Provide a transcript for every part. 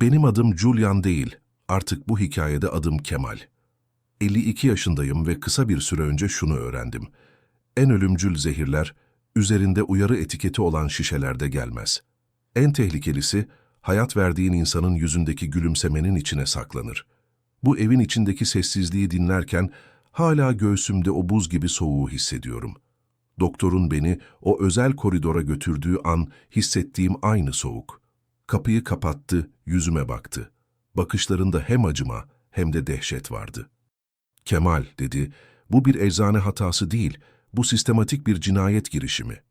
Benim adım Julian değil, artık bu hikayede adım Kemal. 52 yaşındayım ve kısa bir süre önce şunu öğrendim. En ölümcül zehirler, üzerinde uyarı etiketi olan şişelerde gelmez. En tehlikelisi, hayat verdiğin insanın yüzündeki gülümsemenin içine saklanır. Bu evin içindeki sessizliği dinlerken, hala göğsümde o buz gibi soğuğu hissediyorum. Doktorun beni o özel koridora götürdüğü an hissettiğim aynı soğuk. Kapıyı kapattı, yüzüme baktı. Bakışlarında hem acıma hem de dehşet vardı. Kemal, dedi, bu bir eczane hatası değil, bu sistematik bir cinayet girişimi.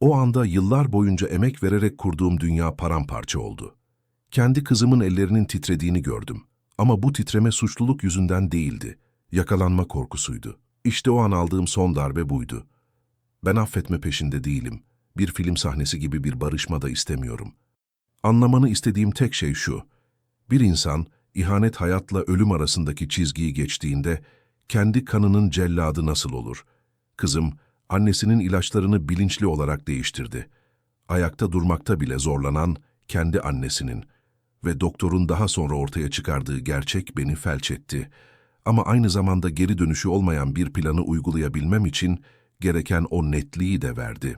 O anda yıllar boyunca emek vererek kurduğum dünya paramparça oldu. Kendi kızımın ellerinin titrediğini gördüm. Ama bu titreme suçluluk yüzünden değildi. Yakalanma korkusuydu. İşte o an aldığım son darbe buydu. Ben affetme peşinde değilim. Bir film sahnesi gibi bir barışma da istemiyorum. Anlamanı istediğim tek şey şu. Bir insan, ihanet hayatla ölüm arasındaki çizgiyi geçtiğinde, kendi kanının celladı nasıl olur? Kızım, annesinin ilaçlarını bilinçli olarak değiştirdi. Ayakta durmakta bile zorlanan kendi annesinin ve doktorun daha sonra ortaya çıkardığı gerçek beni felç etti. Ama aynı zamanda geri dönüşü olmayan bir planı uygulayabilmem için gereken o netliği de verdi.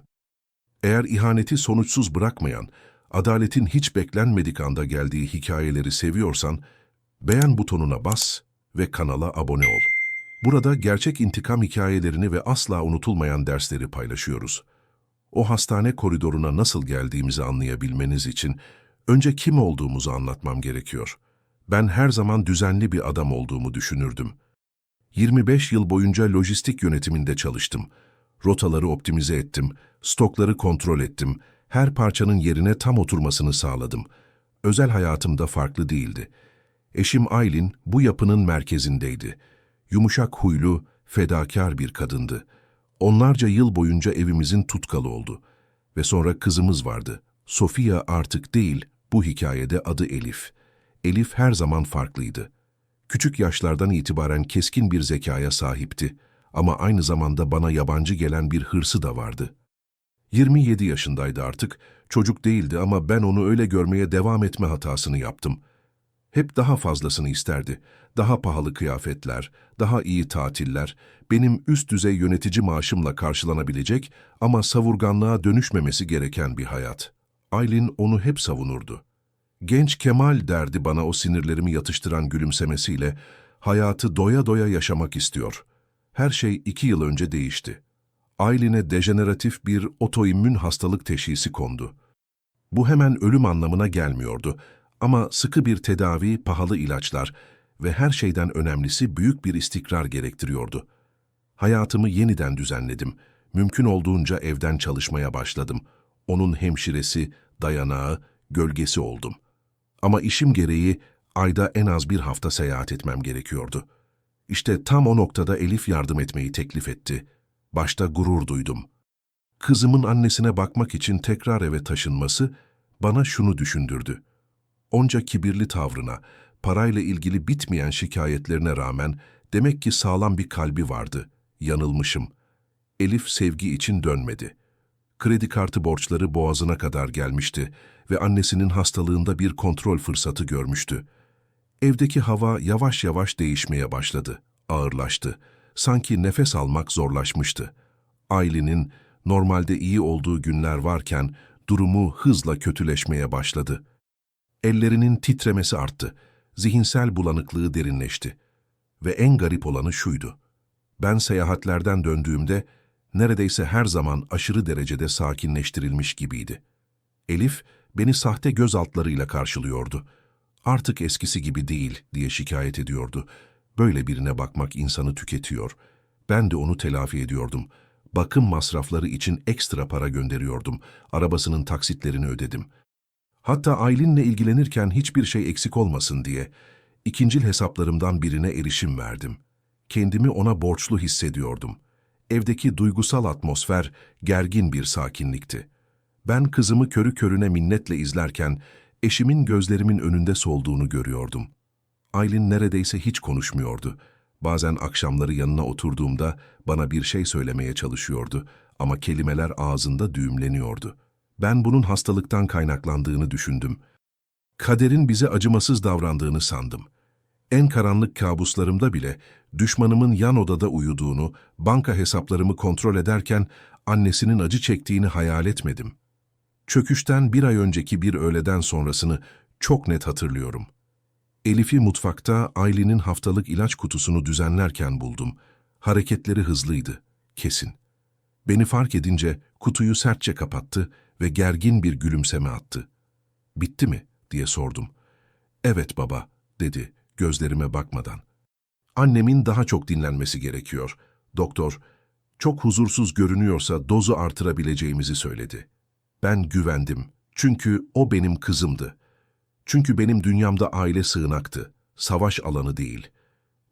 Eğer ihaneti sonuçsuz bırakmayan, adaletin hiç beklenmedik anda geldiği hikayeleri seviyorsan, beğen butonuna bas ve kanala abone ol. Burada gerçek intikam hikayelerini ve asla unutulmayan dersleri paylaşıyoruz. O hastane koridoruna nasıl geldiğimizi anlayabilmeniz için önce kim olduğumuzu anlatmam gerekiyor. Ben her zaman düzenli bir adam olduğumu düşünürdüm. 25 yıl boyunca lojistik yönetiminde çalıştım. Rotaları optimize ettim, stokları kontrol ettim, her parçanın yerine tam oturmasını sağladım. Özel hayatım da farklı değildi. Eşim Aylin bu yapının merkezindeydi. Yumuşak huylu, fedakar bir kadındı. Onlarca yıl boyunca evimizin tutkalı oldu. Ve sonra kızımız vardı. Sofia artık değil, bu hikayede adı Elif. Elif her zaman farklıydı. Küçük yaşlardan itibaren keskin bir zekaya sahipti ama aynı zamanda bana yabancı gelen bir hırsı da vardı. 27 yaşındaydı artık, çocuk değildi ama ben onu öyle görmeye devam etme hatasını yaptım. Hep daha fazlasını isterdi. Daha pahalı kıyafetler, daha iyi tatiller, benim üst düzey yönetici maaşımla karşılanabilecek ama savurganlığa dönüşmemesi gereken bir hayat. Aylin onu hep savunurdu. Genç Kemal derdi bana o sinirlerimi yatıştıran gülümsemesiyle, hayatı doya doya yaşamak istiyor. Her şey iki yıl önce değişti. Aylin'e dejeneratif bir otoimmün hastalık teşhisi kondu. Bu hemen ölüm anlamına gelmiyordu ama sıkı bir tedavi, pahalı ilaçlar ve her şeyden önemlisi büyük bir istikrar gerektiriyordu. Hayatımı yeniden düzenledim. Mümkün olduğunca evden çalışmaya başladım. Onun hemşiresi, dayanağı, gölgesi oldum. Ama işim gereği ayda en az bir hafta seyahat etmem gerekiyordu. İşte tam o noktada Elif yardım etmeyi teklif etti. Başta gurur duydum. Kızımın annesine bakmak için tekrar eve taşınması bana şunu düşündürdü. Onca kibirli tavrına, parayla ilgili bitmeyen şikayetlerine rağmen demek ki sağlam bir kalbi vardı. Yanılmışım. Elif sevgi için dönmedi. Kredi kartı borçları boğazına kadar gelmişti ve annesinin hastalığında bir kontrol fırsatı görmüştü. Evdeki hava yavaş yavaş değişmeye başladı, ağırlaştı. Sanki nefes almak zorlaşmıştı. Aylin'in normalde iyi olduğu günler varken durumu hızla kötüleşmeye başladı. Ellerinin titremesi arttı, zihinsel bulanıklığı derinleşti. Ve en garip olanı şuydu. Ben seyahatlerden döndüğümde neredeyse her zaman aşırı derecede sakinleştirilmiş gibiydi. Elif beni sahte gözaltlarıyla karşılıyordu. Artık eskisi gibi değil diye şikayet ediyordu. Böyle birine bakmak insanı tüketiyor. Ben de onu telafi ediyordum. Bakım masrafları için ekstra para gönderiyordum. Arabasının taksitlerini ödedim. Hatta Aylin'le ilgilenirken hiçbir şey eksik olmasın diye ikincil hesaplarımdan birine erişim verdim. Kendimi ona borçlu hissediyordum. Evdeki duygusal atmosfer gergin bir sakinlikti. Ben kızımı körü körüne minnetle izlerken eşimin gözlerimin önünde solduğunu görüyordum. Aylin neredeyse hiç konuşmuyordu. Bazen akşamları yanına oturduğumda bana bir şey söylemeye çalışıyordu ama kelimeler ağzında düğümleniyordu. Ben bunun hastalıktan kaynaklandığını düşündüm. Kaderin bize acımasız davrandığını sandım. En karanlık kabuslarımda bile düşmanımın yan odada uyuduğunu, banka hesaplarımı kontrol ederken annesinin acı çektiğini hayal etmedim. Çöküşten bir ay önceki bir öğleden sonrasını çok net hatırlıyorum. Elif'i mutfakta Aylin'in haftalık ilaç kutusunu düzenlerken buldum. Hareketleri hızlıydı, kesin. Beni fark edince kutuyu sertçe kapattı ve gergin bir gülümseme attı. Bitti mi? diye sordum. Evet baba, dedi gözlerime bakmadan. Annemin daha çok dinlenmesi gerekiyor. Doktor, çok huzursuz görünüyorsa dozu artırabileceğimizi söyledi. Ben güvendim. Çünkü o benim kızımdı. Çünkü benim dünyamda aile sığınaktı. Savaş alanı değil.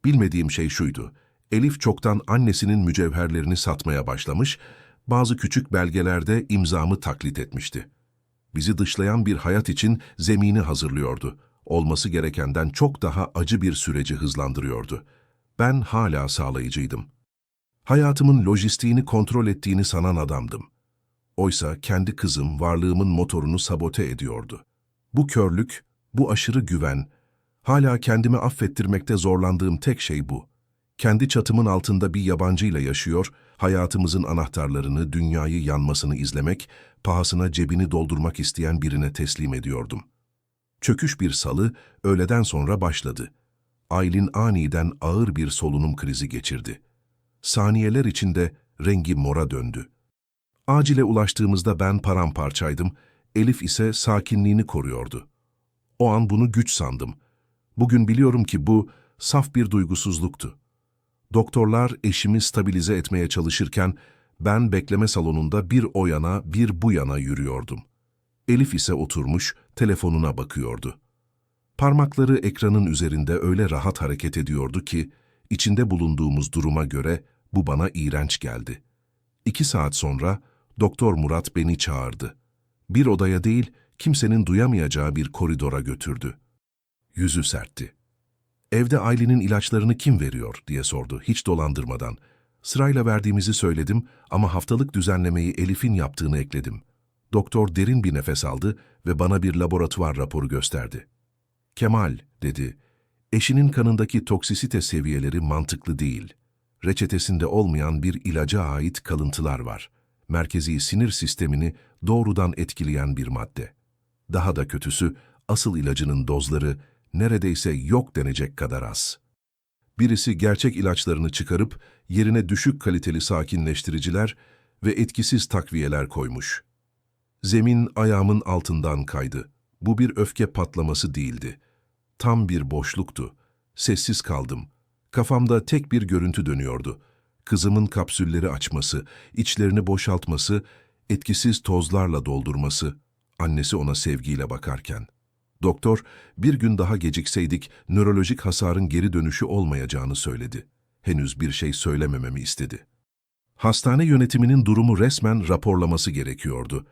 Bilmediğim şey şuydu. Elif çoktan annesinin mücevherlerini satmaya başlamış, bazı küçük belgelerde imzamı taklit etmişti. Bizi dışlayan bir hayat için zemini hazırlıyordu. Olması gerekenden çok daha acı bir süreci hızlandırıyordu. Ben hala sağlayıcıydım. Hayatımın lojistiğini kontrol ettiğini sanan adamdım. Oysa kendi kızım varlığımın motorunu sabote ediyordu. Bu körlük, bu aşırı güven, hala kendimi affettirmekte zorlandığım tek şey bu. Kendi çatımın altında bir yabancıyla yaşıyor, hayatımızın anahtarlarını, dünyayı yanmasını izlemek, pahasına cebini doldurmak isteyen birine teslim ediyordum. Çöküş bir salı, öğleden sonra başladı. Aylin aniden ağır bir solunum krizi geçirdi. Saniyeler içinde rengi mora döndü. Acile ulaştığımızda ben paramparçaydım, Elif ise sakinliğini koruyordu. O an bunu güç sandım. Bugün biliyorum ki bu saf bir duygusuzluktu. Doktorlar eşimi stabilize etmeye çalışırken ben bekleme salonunda bir o yana bir bu yana yürüyordum. Elif ise oturmuş telefonuna bakıyordu. Parmakları ekranın üzerinde öyle rahat hareket ediyordu ki içinde bulunduğumuz duruma göre bu bana iğrenç geldi. İki saat sonra Doktor Murat beni çağırdı. Bir odaya değil, kimsenin duyamayacağı bir koridora götürdü. Yüzü sertti. Evde Aylin'in ilaçlarını kim veriyor diye sordu hiç dolandırmadan. Sırayla verdiğimizi söyledim ama haftalık düzenlemeyi Elif'in yaptığını ekledim. Doktor derin bir nefes aldı ve bana bir laboratuvar raporu gösterdi. Kemal, dedi, eşinin kanındaki toksisite seviyeleri mantıklı değil. Reçetesinde olmayan bir ilaca ait kalıntılar var. Merkezi sinir sistemini doğrudan etkileyen bir madde. Daha da kötüsü, asıl ilacının dozları neredeyse yok denecek kadar az. Birisi gerçek ilaçlarını çıkarıp yerine düşük kaliteli sakinleştiriciler ve etkisiz takviyeler koymuş. Zemin ayağımın altından kaydı. Bu bir öfke patlaması değildi. Tam bir boşluktu. Sessiz kaldım. Kafamda tek bir görüntü dönüyordu. Kızımın kapsülleri açması, içlerini boşaltması, etkisiz tozlarla doldurması, annesi ona sevgiyle bakarken. Doktor, bir gün daha gecikseydik nörolojik hasarın geri dönüşü olmayacağını söyledi. Henüz bir şey söylemememi istedi. Hastane yönetiminin durumu resmen raporlaması gerekiyordu.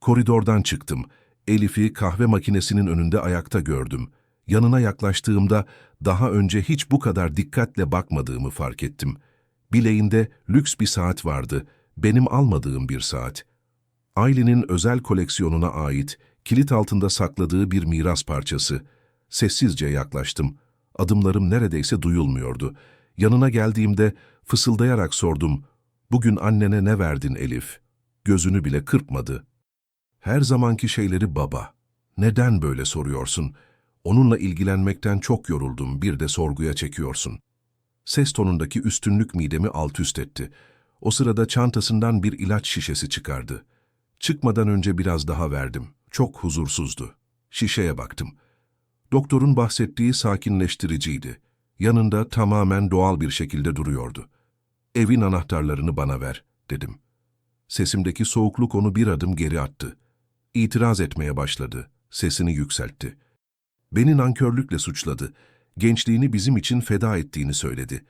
Koridordan çıktım. Elif'i kahve makinesinin önünde ayakta gördüm. Yanına yaklaştığımda daha önce hiç bu kadar dikkatle bakmadığımı fark ettim. Bileğinde lüks bir saat vardı, benim almadığım bir saat. Aylin'in özel koleksiyonuna ait, kilit altında sakladığı bir miras parçası. Sessizce yaklaştım. Adımlarım neredeyse duyulmuyordu. Yanına geldiğimde fısıldayarak sordum, ''Bugün annene ne verdin Elif?'' Gözünü bile kırpmadı. Her zamanki şeyleri baba. Neden böyle soruyorsun? Onunla ilgilenmekten çok yoruldum, bir de sorguya çekiyorsun. Ses tonundaki üstünlük midemi alt üst etti. O sırada çantasından bir ilaç şişesi çıkardı. Çıkmadan önce biraz daha verdim. Çok huzursuzdu. Şişeye baktım. Doktorun bahsettiği sakinleştiriciydi. Yanında tamamen doğal bir şekilde duruyordu. Evin anahtarlarını bana ver, dedim. Sesimdeki soğukluk onu bir adım geri attı. İtiraz etmeye başladı. Sesini yükseltti. Beni nankörlükle suçladı. Gençliğini bizim için feda ettiğini söyledi.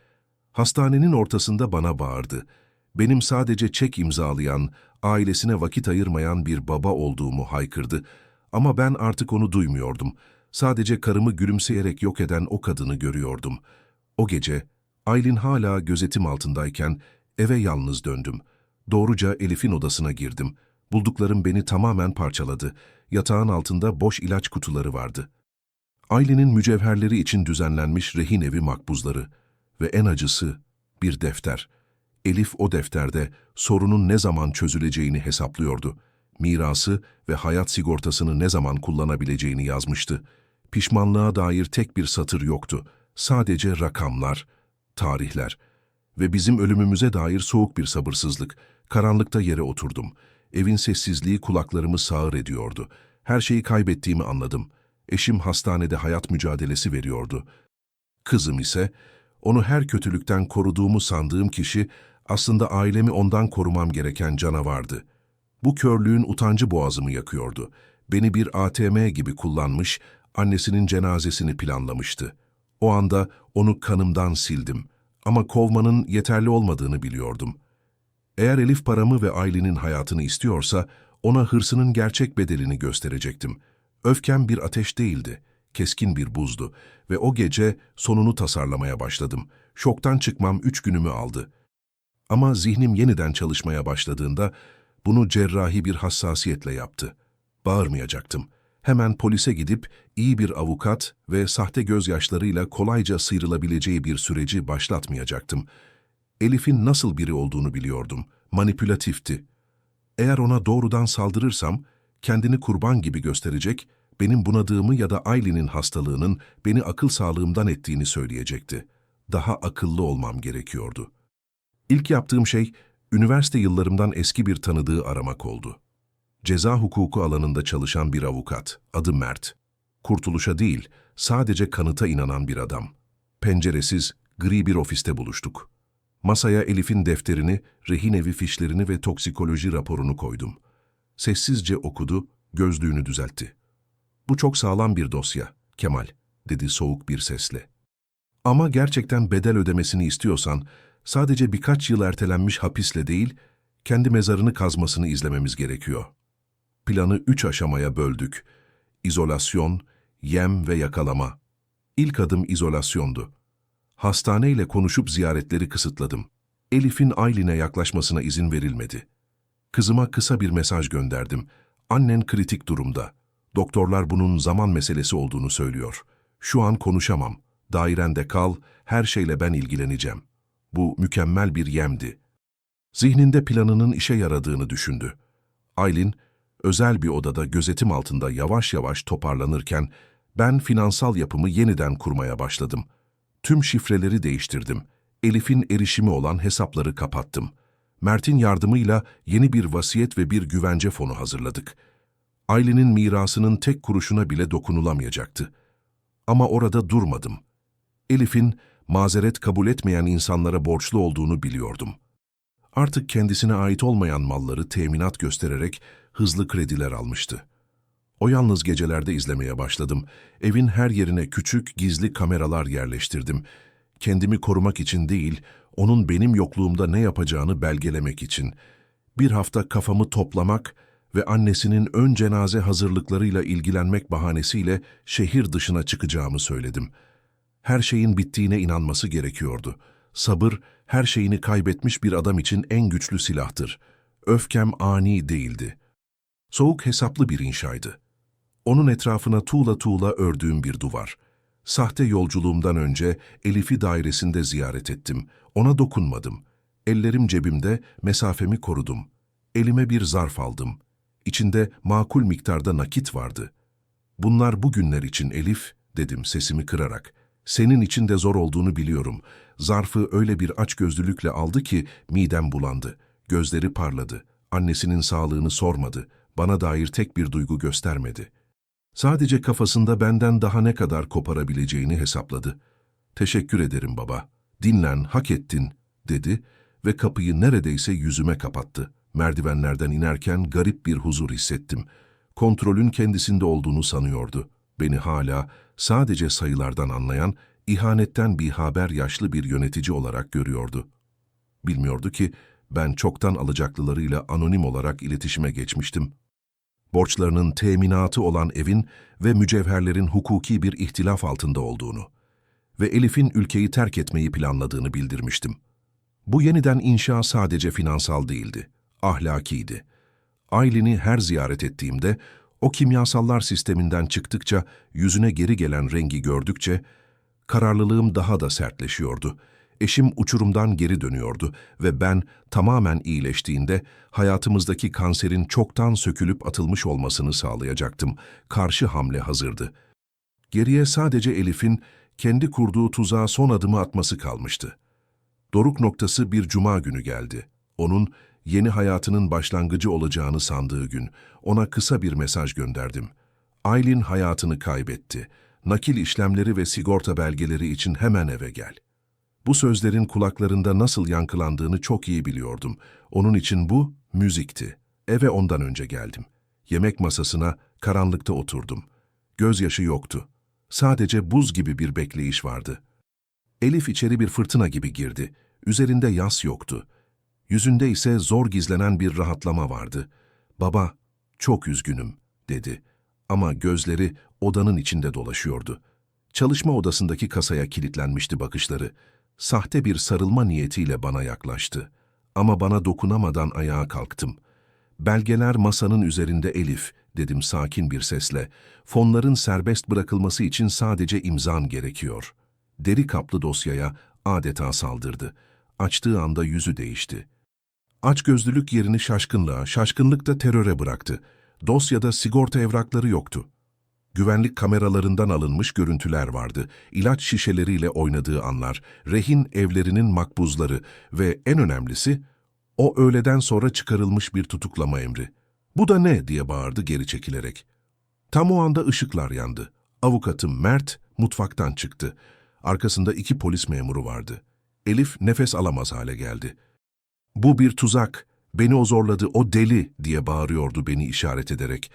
Hastanenin ortasında bana bağırdı. Benim sadece çek imzalayan, ailesine vakit ayırmayan bir baba olduğumu haykırdı. Ama ben artık onu duymuyordum. Sadece karımı gülümseyerek yok eden o kadını görüyordum. O gece, Aylin hala gözetim altındayken eve yalnız döndüm. Doğruca Elif'in odasına girdim. Bulduklarım beni tamamen parçaladı. Yatağın altında boş ilaç kutuları vardı. Ailenin mücevherleri için düzenlenmiş rehin evi makbuzları ve en acısı bir defter. Elif o defterde sorunun ne zaman çözüleceğini hesaplıyordu. Mirası ve hayat sigortasını ne zaman kullanabileceğini yazmıştı. Pişmanlığa dair tek bir satır yoktu. Sadece rakamlar, tarihler ve bizim ölümümüze dair soğuk bir sabırsızlık. Karanlıkta yere oturdum. Evin sessizliği kulaklarımı sağır ediyordu. Her şeyi kaybettiğimi anladım. Eşim hastanede hayat mücadelesi veriyordu. Kızım ise, onu her kötülükten koruduğumu sandığım kişi, aslında ailemi ondan korumam gereken canavardı. Bu körlüğün utancı boğazımı yakıyordu. Beni bir ATM gibi kullanmış, annesinin cenazesini planlamıştı. O anda onu kanımdan sildim. Ama kovmanın yeterli olmadığını biliyordum. Eğer Elif paramı ve ailenin hayatını istiyorsa, ona hırsının gerçek bedelini gösterecektim. Öfkem bir ateş değildi, keskin bir buzdu ve o gece sonunu tasarlamaya başladım. Şoktan çıkmam üç günümü aldı. Ama zihnim yeniden çalışmaya başladığında bunu cerrahi bir hassasiyetle yaptı. Bağırmayacaktım. Hemen polise gidip iyi bir avukat ve sahte gözyaşlarıyla kolayca sıyrılabileceği bir süreci başlatmayacaktım. Elif'in nasıl biri olduğunu biliyordum. Manipülatifti. Eğer ona doğrudan saldırırsam, kendini kurban gibi gösterecek, benim bunadığımı ya da Aylin'in hastalığının beni akıl sağlığımdan ettiğini söyleyecekti. Daha akıllı olmam gerekiyordu. İlk yaptığım şey, üniversite yıllarımdan eski bir tanıdığı aramak oldu. Ceza hukuku alanında çalışan bir avukat, adı Mert. Kurtuluşa değil, sadece kanıta inanan bir adam. Penceresiz, gri bir ofiste buluştuk. Masaya Elif'in defterini, rehin evi fişlerini ve toksikoloji raporunu koydum. Sessizce okudu, gözlüğünü düzeltti. Bu çok sağlam bir dosya, Kemal, dedi soğuk bir sesle. Ama gerçekten bedel ödemesini istiyorsan, sadece birkaç yıl ertelenmiş hapisle değil, kendi mezarını kazmasını izlememiz gerekiyor. Planı üç aşamaya böldük. İzolasyon, yem ve yakalama. İlk adım izolasyondu. Hastaneyle konuşup ziyaretleri kısıtladım. Elif'in Aylin'e yaklaşmasına izin verilmedi. Kızıma kısa bir mesaj gönderdim. Annen kritik durumda. Doktorlar bunun zaman meselesi olduğunu söylüyor. Şu an konuşamam. Dairende kal, her şeyle ben ilgileneceğim. Bu mükemmel bir yemdi. Zihninde planının işe yaradığını düşündü. Aylin, özel bir odada gözetim altında yavaş yavaş toparlanırken, ben finansal yapımı yeniden kurmaya başladım. Tüm şifreleri değiştirdim. Elif'in erişimi olan hesapları kapattım. Mert'in yardımıyla yeni bir vasiyet ve bir güvence fonu hazırladık. Ailenin mirasının tek kuruşuna bile dokunulamayacaktı. Ama orada durmadım. Elif'in mazeret kabul etmeyen insanlara borçlu olduğunu biliyordum. Artık kendisine ait olmayan malları teminat göstererek hızlı krediler almıştı. O yalnız gecelerde izlemeye başladım. Evin her yerine küçük, gizli kameralar yerleştirdim. Kendimi korumak için değil, onun benim yokluğumda ne yapacağını belgelemek için. Bir hafta kafamı toplamak ve annesinin ön cenaze hazırlıklarıyla ilgilenmek bahanesiyle şehir dışına çıkacağımı söyledim. Her şeyin bittiğine inanması gerekiyordu. Sabır, her şeyini kaybetmiş bir adam için en güçlü silahtır. Öfkem ani değildi. Soğuk hesaplı bir inşaydı. Onun etrafına tuğla tuğla ördüğüm bir duvar. Sahte yolculuğumdan önce Elif'i dairesinde ziyaret ettim. Ona dokunmadım. Ellerim cebimde, mesafemi korudum. Elime bir zarf aldım. İçinde makul miktarda nakit vardı. Bunlar bugünler için Elif, dedim sesimi kırarak. Senin için de zor olduğunu biliyorum. Zarfı öyle bir açgözlülükle aldı ki midem bulandı. Gözleri parladı. Annesinin sağlığını sormadı. Bana dair tek bir duygu göstermedi. Sadece kafasında benden daha ne kadar koparabileceğini hesapladı. Teşekkür ederim baba. Dinlen, hak ettin, dedi ve kapıyı neredeyse yüzüme kapattı. Merdivenlerden inerken garip bir huzur hissettim. Kontrolün kendisinde olduğunu sanıyordu. Beni hala sadece sayılardan anlayan, ihanetten bir haber yaşlı bir yönetici olarak görüyordu. Bilmiyordu ki ben çoktan alacaklılarıyla anonim olarak iletişime geçmiştim. Borçlarının teminatı olan evin ve mücevherlerin hukuki bir ihtilaf altında olduğunu ve Elif'in ülkeyi terk etmeyi planladığını bildirmiştim. Bu yeniden inşa sadece finansal değildi, ahlakiydi. Aylin'i her ziyaret ettiğimde, o kimyasallar sisteminden çıktıkça, yüzüne geri gelen rengi gördükçe, kararlılığım daha da sertleşiyordu. Eşim uçurumdan geri dönüyordu ve ben tamamen iyileştiğinde hayatımızdaki kanserin çoktan sökülüp atılmış olmasını sağlayacaktım. Karşı hamle hazırdı. Geriye sadece Elif'in kendi kurduğu tuzağa son adımı atması kalmıştı. Doruk noktası bir cuma günü geldi. Onun yeni hayatının başlangıcı olacağını sandığı gün ona kısa bir mesaj gönderdim. Aylin hayatını kaybetti. Nakil işlemleri ve sigorta belgeleri için hemen eve gel. Bu sözlerin kulaklarında nasıl yankılandığını çok iyi biliyordum. Onun için bu müzikti. Eve ondan önce geldim. Yemek masasına karanlıkta oturdum. Gözyaşı yoktu. Sadece buz gibi bir bekleyiş vardı. Elif içeri bir fırtına gibi girdi. Üzerinde yas yoktu. Yüzünde ise zor gizlenen bir rahatlama vardı. Baba, çok üzgünüm, dedi. Ama gözleri odanın içinde dolaşıyordu. Çalışma odasındaki kasaya kilitlenmişti bakışları. Sahte bir sarılma niyetiyle bana yaklaştı. Ama bana dokunamadan ayağa kalktım. Belgeler masanın üzerinde Elif, dedim sakin bir sesle. Fonların serbest bırakılması için sadece imzan gerekiyor. Deri kaplı dosyaya adeta saldırdı. Açtığı anda yüzü değişti. Açgözlülük yerini şaşkınlığa, şaşkınlık da teröre bıraktı. Dosyada sigorta evrakları yoktu. Güvenlik kameralarından alınmış görüntüler vardı. İlaç şişeleriyle oynadığı anlar, rehin evlerinin makbuzları ve en önemlisi o öğleden sonra çıkarılmış bir tutuklama emri. Bu da ne diye bağırdı geri çekilerek. Tam o anda ışıklar yandı. Avukatım Mert mutfaktan çıktı. Arkasında iki polis memuru vardı. Elif nefes alamaz hale geldi. Bu bir tuzak, beni o zorladı, o deli diye bağırıyordu beni işaret ederek.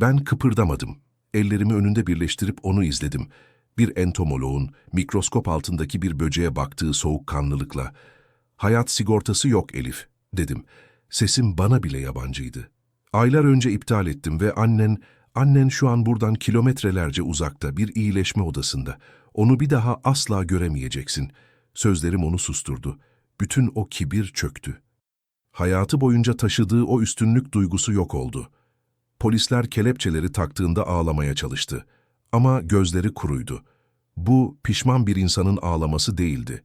Ben kıpırdamadım. Ellerimi önünde birleştirip onu izledim. Bir entomoloğun mikroskop altındaki bir böceğe baktığı soğukkanlılıkla. Hayat sigortası yok Elif, dedim. Sesim bana bile yabancıydı. Aylar önce iptal ettim ve annen, annen şu an buradan kilometrelerce uzakta bir iyileşme odasında. Onu bir daha asla göremeyeceksin. Sözlerim onu susturdu. Bütün o kibir çöktü. Hayatı boyunca taşıdığı o üstünlük duygusu yok oldu. Polisler kelepçeleri taktığında ağlamaya çalıştı. Ama gözleri kuruydu. Bu pişman bir insanın ağlaması değildi.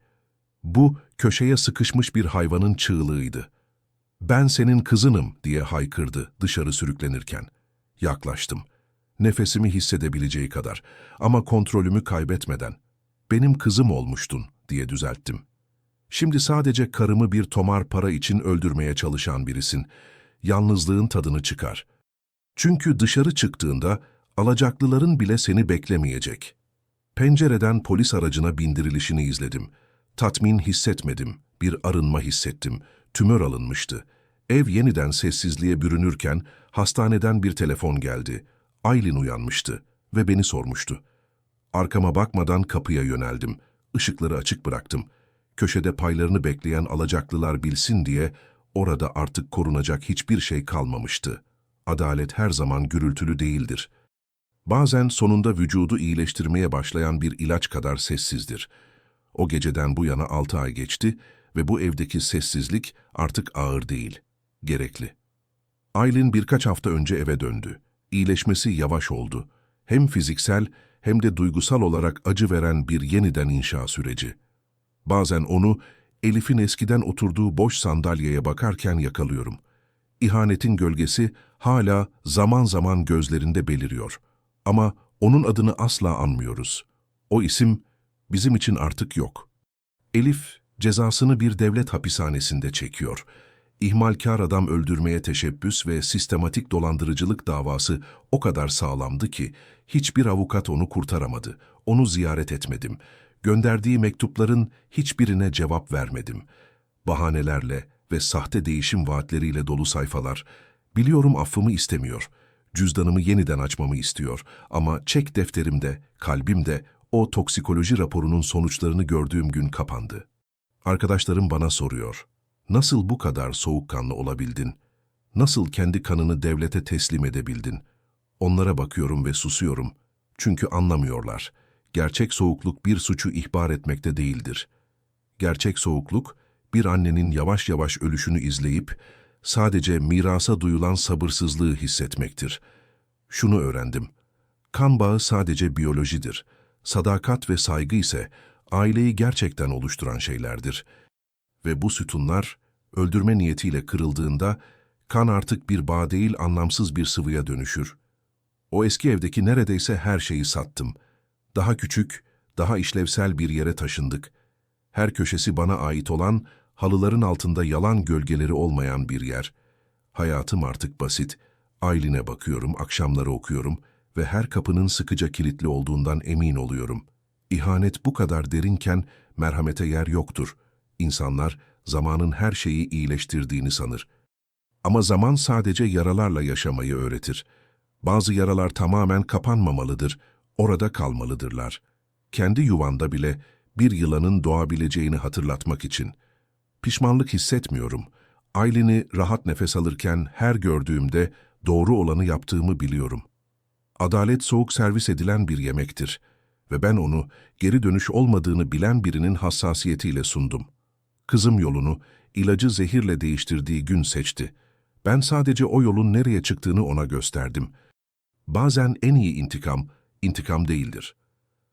Bu köşeye sıkışmış bir hayvanın çığlığıydı. Ben senin kızınım diye haykırdı dışarı sürüklenirken. Yaklaştım. Nefesimi hissedebileceği kadar ama kontrolümü kaybetmeden. Benim kızım olmuştun diye düzelttim. Şimdi sadece karımı bir tomar para için öldürmeye çalışan birisin. Yalnızlığın tadını çıkar. Çünkü dışarı çıktığında alacaklıların bile seni beklemeyecek. Pencereden polis aracına bindirilişini izledim. Tatmin hissetmedim, bir arınma hissettim. Tümör alınmıştı. Ev yeniden sessizliğe bürünürken hastaneden bir telefon geldi. Aylin uyanmıştı ve beni sormuştu. Arkama bakmadan kapıya yöneldim. Işıkları açık bıraktım. Köşede paylarını bekleyen alacaklılar bilsin diye orada artık korunacak hiçbir şey kalmamıştı. Adalet her zaman gürültülü değildir. Bazen sonunda vücudu iyileştirmeye başlayan bir ilaç kadar sessizdir. O geceden bu yana altı ay geçti ve bu evdeki sessizlik artık ağır değil, gerekli. Aylin birkaç hafta önce eve döndü. İyileşmesi yavaş oldu. Hem fiziksel hem de duygusal olarak acı veren bir yeniden inşa süreci. Bazen onu Elif'in eskiden oturduğu boş sandalyeye bakarken yakalıyorum. İhanetin gölgesi hala zaman zaman gözlerinde beliriyor. Ama onun adını asla anmıyoruz. O isim bizim için artık yok. Elif cezasını bir devlet hapishanesinde çekiyor. İhmalkar adam öldürmeye teşebbüs ve sistematik dolandırıcılık davası o kadar sağlamdı ki hiçbir avukat onu kurtaramadı. Onu ziyaret etmedim. Gönderdiği mektupların hiçbirine cevap vermedim. Bahanelerle ve sahte değişim vaatleriyle dolu sayfalar. Biliyorum affımı istemiyor. Cüzdanımı yeniden açmamı istiyor. Ama çek defterimde, kalbimde o toksikoloji raporunun sonuçlarını gördüğüm gün kapandı. Arkadaşlarım bana soruyor. Nasıl bu kadar soğukkanlı olabildin? Nasıl kendi kanını devlete teslim edebildin? Onlara bakıyorum ve susuyorum. Çünkü anlamıyorlar. Gerçek soğukluk bir suçu ihbar etmekte değildir. Gerçek soğukluk, bir annenin yavaş yavaş ölüşünü izleyip, sadece mirasa duyulan sabırsızlığı hissetmektir. Şunu öğrendim. Kan bağı sadece biyolojidir. Sadakat ve saygı ise aileyi gerçekten oluşturan şeylerdir. Ve bu sütunlar öldürme niyetiyle kırıldığında kan artık bir bağ değil anlamsız bir sıvıya dönüşür. O eski evdeki neredeyse her şeyi sattım. Daha küçük, daha işlevsel bir yere taşındık. Her köşesi bana ait olan, halıların altında yalan gölgeleri olmayan bir yer. Hayatım artık basit. Aylin'e bakıyorum, akşamları okuyorum ve her kapının sıkıca kilitli olduğundan emin oluyorum. İhanet bu kadar derinken merhamete yer yoktur. İnsanlar zamanın her şeyi iyileştirdiğini sanır. Ama zaman sadece yaralarla yaşamayı öğretir. Bazı yaralar tamamen kapanmamalıdır, orada kalmalıdırlar. Kendi yuvanda bile bir yılanın doğabileceğini hatırlatmak için. Pişmanlık hissetmiyorum. Aylin'i rahat nefes alırken her gördüğümde doğru olanı yaptığımı biliyorum. Adalet soğuk servis edilen bir yemektir ve ben onu geri dönüş olmadığını bilen birinin hassasiyetiyle sundum. Kızım yolunu ilacı zehirle değiştirdiği gün seçti. Ben sadece o yolun nereye çıktığını ona gösterdim. Bazen en iyi intikam, intikam değildir.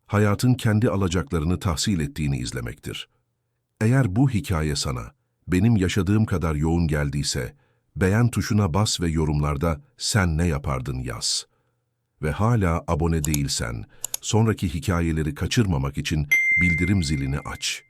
Hayatın kendi alacaklarını tahsil ettiğini izlemektir. Eğer bu hikaye sana, benim yaşadığım kadar yoğun geldiyse, beğen tuşuna bas ve yorumlarda sen ne yapardın yaz. Ve hala abone değilsen, sonraki hikayeleri kaçırmamak için bildirim zilini aç.